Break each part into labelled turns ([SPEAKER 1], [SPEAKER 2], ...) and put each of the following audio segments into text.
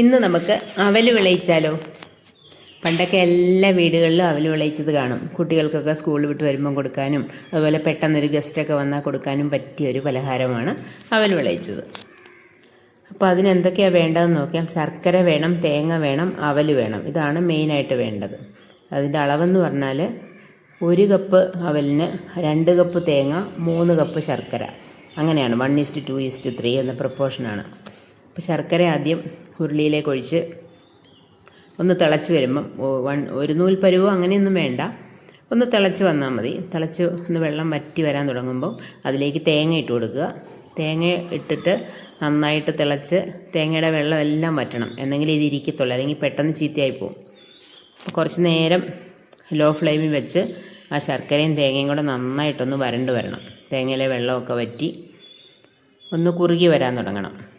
[SPEAKER 1] ഇന്ന് നമുക്ക് അവൽ വിളയിച്ചാലോ? പണ്ടൊക്കെ എല്ലാ വീടുകളിലും അവൽ വിളയിച്ചത് കാണും. കുട്ടികൾക്കൊക്കെ സ്കൂൾ വിട്ട് വരുമ്പം കൊടുക്കാനും അതുപോലെ പെട്ടെന്നൊരു ഗസ്റ്റൊക്കെ വന്നാൽ കൊടുക്കാനും പറ്റിയ ഒരു പലഹാരമാണ് അവൽ വിളയിച്ചത്. അപ്പോൾ അതിനെന്തൊക്കെയാണ് വേണ്ടതെന്ന് നോക്കാം ശർക്കര വേണം തേങ്ങ വേണം അവൽ വേണം. ഇതാണ് മെയിനായിട്ട് വേണ്ടത്. അതിന്റെ അളവെന്ന് പറഞ്ഞാൽ ഒരു കപ്പ് അവലിന് രണ്ട് കപ്പ് തേങ്ങ മൂന്ന് കപ്പ് ശർക്കര. അങ്ങനെയാണ് one is to two is to three എന്ന പ്രപ്പോർഷനാണ് അപ്പോൾ ശർക്കര ആദ്യം ഉരുളിയിലേക്ക് ഒഴിച്ച് ഒന്ന് തിളച്ച് വരുമ്പം വൺ ഒരു നൂൽ പരുവോ അങ്ങനെയൊന്നും വേണ്ട. ഒന്ന് തിളച്ച് വന്നാൽ മതി. തിളച്ച് ഒന്ന് വെള്ളം വറ്റി വരാൻ തുടങ്ങുമ്പോൾ അതിലേക്ക് തേങ്ങ ഇട്ട് കൊടുക്കുക. തേങ്ങ ഇട്ടിട്ട് നന്നായിട്ട് തിളച്ച് തേങ്ങയുടെ വെള്ളം എല്ലാം വറ്റണം. എന്നെങ്കിലും ഇത് ഇരിക്കത്തുള്ളൂ. അല്ലെങ്കിൽ പെട്ടെന്ന് ചീത്തയായി പോകും കുറച്ച് നേരം ലോ ഫ്ലെയിമിൽ വെച്ച് ആ ശർക്കരയും തേങ്ങയും കൂടെ നന്നായിട്ടൊന്ന് വരണ്ട് വരണം. തേങ്ങയിലെ വെള്ളമൊക്കെ വറ്റി ഒന്ന് കുറുകി വരാൻ തുടങ്ങണം.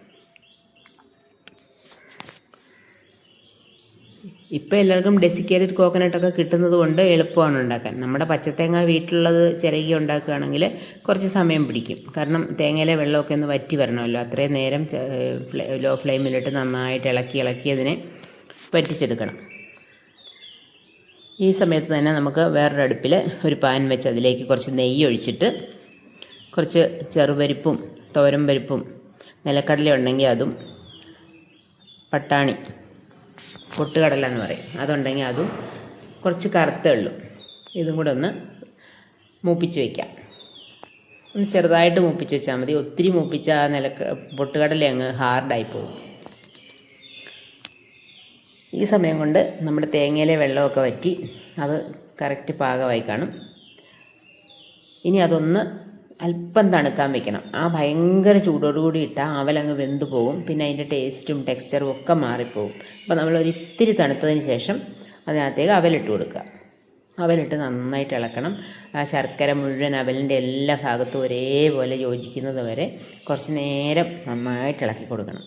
[SPEAKER 1] ഇപ്പോൾ എല്ലാവർക്കും ഡെസിക്കേറ്റഡ് കോക്കനട്ടൊക്കെ കിട്ടുന്നത് കൊണ്ട് എളുപ്പമാണ് ഉണ്ടാക്കാൻ. നമ്മുടെ പച്ചത്തേങ്ങ വീട്ടിലുള്ളത് ചിരകി ഉണ്ടാക്കുകയാണെങ്കിൽ കുറച്ച് സമയം പിടിക്കും. കാരണം തേങ്ങയിലെ വെള്ളമൊക്കെ ഒന്ന് വറ്റി വരണമല്ലോ. അത്രയും നേരം ലോ ഫ്ലെയിമിലിട്ട് നന്നായിട്ട് ഇളക്കി ഇളക്കി അതിനെ പറ്റിച്ചെടുക്കണം ഈ സമയത്ത് തന്നെ നമുക്ക് വേറൊരു അടുപ്പിൽ ഒരു പാൻ വെച്ച് അതിലേക്ക് കുറച്ച് നെയ്യ് ഒഴിച്ചിട്ട് കുറച്ച് ചെറുപരിപ്പും തോരൻ പരിപ്പും നിലക്കടല ഉണ്ടെങ്കിൽ അതും പട്ടാണി പൊട്ടുകടല എന്ന് പറയും. അതുണ്ടെങ്കിൽ അതും കുറച്ച് കറുത്തേ ഉള്ളൂ. ഇതും കൂടെ ഒന്ന് മൂപ്പിച്ച് വയ്ക്കാം ഒന്ന് ചെറുതായിട്ട് മൂപ്പിച്ച് വെച്ചാൽ മതി. ഒത്തിരി മൂപ്പിച്ച ആ നില പൊട്ടുകടല അങ്ങ് ഹാർഡായി പോകും ഈ സമയം കൊണ്ട് നമ്മുടെ തേങ്ങയിലെ വെള്ളമൊക്കെ വറ്റി അത് കറക്റ്റ് പാകമായി കാണും. ഇനി അതൊന്ന് അല്പം തണുക്കാൻ വെക്കണം. ആ ഭയങ്കര ചൂടോടുകൂടി ഇട്ടാൽ അവലങ്ങ് വെന്ത് പോകും പിന്നെ അതിന്റെ ടേസ്റ്റും ടെക്സ്ചറും ഒക്കെ മാറിപ്പോകും അപ്പോൾ നമ്മൾ ഒരിത്തിരി തണുത്തതിന് ശേഷം അതിനകത്തേക്ക് അവലിട്ട് കൊടുക്കുക. അവലിട്ട് നന്നായിട്ട് ഇളക്കണം. ആ ശർക്കര മുഴുവൻ അവലിന്റെ എല്ലാ ഭാഗത്തും ഒരേപോലെ യോജിക്കുന്നത് വരെ കുറച്ച് നേരം നന്നായിട്ട് ഇളക്കി കൊടുക്കണം.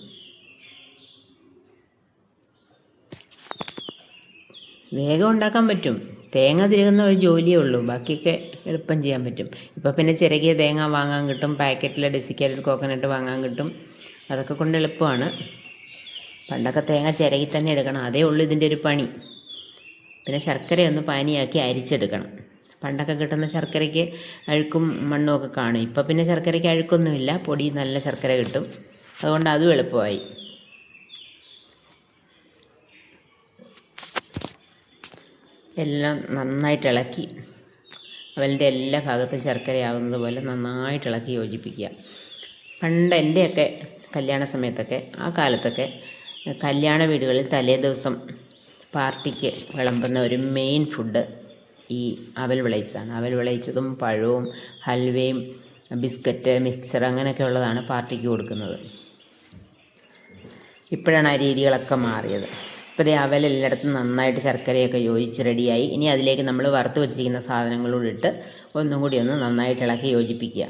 [SPEAKER 1] വേഗം ഉണ്ടാക്കാൻ പറ്റും. തേങ്ങ തിരുകുന്ന ഒരു ജോലിയേ ഉള്ളൂ. ബാക്കിയൊക്കെ എളുപ്പം ചെയ്യാൻ പറ്റും. ഇപ്പോൾ പിന്നെ ചിരകിയ തേങ്ങ വാങ്ങാൻ കിട്ടും പാക്കറ്റിലെ ഡെസിക്കാലിൽ കോക്കനട്ട് വാങ്ങാൻ കിട്ടും. അതൊക്കെ കൊണ്ട് എളുപ്പമാണ്. പണ്ടൊക്കെ തേങ്ങ ചിരകി തന്നെ എടുക്കണം. അതേ ഉള്ളൂ ഇതിന്റെ ഒരു പണി. പിന്നെ ശർക്കരയൊന്ന് പാനിയാക്കി അരിച്ചെടുക്കണം. പണ്ടൊക്കെ കിട്ടുന്ന ശർക്കരയ്ക്ക് അഴുക്കും മണ്ണും ഒക്കെ കാണും. ഇപ്പോൾ പിന്നെ ശർക്കരയ്ക്ക് അഴുക്കൊന്നുമില്ല. പൊടി നല്ല ശർക്കര കിട്ടും. അതുകൊണ്ട് അതും എളുപ്പമായി. എല്ലാം നന്നായിട്ട് ഇളക്കി. അവലിന്റെ എല്ലാ ഭാഗത്തും ശർക്കരയാവുന്നത് പോലെ നന്നായിട്ട് ഇളക്കി യോജിപ്പിക്കുക. പണ്ട് എന്റെയൊക്കെ കല്യാണ സമയത്തൊക്കെ ആ കാലത്തൊക്കെ കല്യാണ വീടുകളിൽ തലേ ദിവസം പാർട്ടിക്ക് വിളമ്പുന്ന ഒരു മെയിൻ ഫുഡ് ഈ അവൽ വിളയിച്ചതാണ്. അവൽ വിളയിച്ചതും പഴവും ഹൽവയും ബിസ്ക്കറ്റ് മിക്സർ അങ്ങനെയൊക്കെ ഉള്ളതാണ് പാർട്ടിക്ക് കൊടുക്കുന്നത്. ഇപ്പോഴാണ് ആ രീതികളൊക്കെ മാറിയത്. ഇപ്പോൾ അവൽ എല്ലായിടത്തും നന്നായിട്ട് ശർക്കരയൊക്കെ യോജിച്ച് റെഡിയായി ഇനി അതിലേക്ക് നമ്മൾ വറുത്ത് വെച്ചിരിക്കുന്ന സാധനങ്ങളോട് ഇട്ട് ഒന്നും കൂടി ഒന്ന് നന്നായിട്ട് ഇളക്കി യോജിപ്പിക്കുക.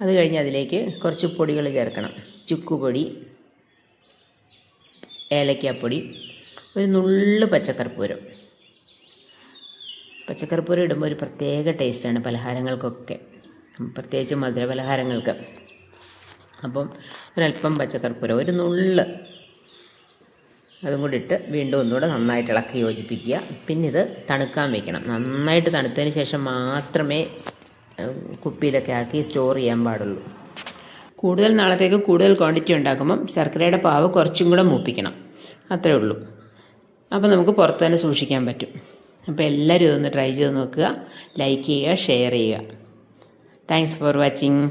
[SPEAKER 1] അത് കഴിഞ്ഞ് അതിലേക്ക് കുറച്ച് പൊടികൾ ചേർക്കണം. ചുക്കുപൊടി ഏലക്കാപ്പൊടി ഒരു നുള്ള് പച്ചക്കർപ്പൂരം പച്ചക്കർപ്പൂരം ഇടുമ്പോൾ ഒരു പ്രത്യേക ടേസ്റ്റാണ് പലഹാരങ്ങൾക്കൊക്കെ. പ്രത്യേകിച്ച് മധുര പലഹാരങ്ങൾക്ക് അപ്പം ഒരല്പം പച്ചക്കർപ്പൂരം ഒരു നുള്ള്. അതും കൂടി ഇട്ട് വീണ്ടും ഒന്നുകൂടെ നന്നായിട്ട് ഇളക്കി യോജിപ്പിക്കുക. പിന്നെ ഇത് തണുക്കാൻ വെക്കണം. നന്നായിട്ട് തണുത്തതിന് ശേഷം മാത്രമേ കുപ്പിയിലൊക്കെ ആക്കി സ്റ്റോർ ചെയ്യാൻ പാടുള്ളൂ. കൂടുതൽ നാളത്തേക്ക് കൂടുതൽ ക്വാണ്ടിറ്റി ഉണ്ടാക്കുമ്പം ശർക്കരയുടെ പാവ് കുറച്ചും കൂടെ മൂപ്പിക്കണം. അത്രേ ഉള്ളൂ. അപ്പോൾ നമുക്ക് പുറത്ത് തന്നെ സൂക്ഷിക്കാൻ പറ്റും. അപ്പോൾ എല്ലാവരും ഇതൊന്ന് ട്രൈ ചെയ്ത് നോക്കുക. ലൈക്ക് ചെയ്യുക ഷെയർ ചെയ്യുക. Thanks for watching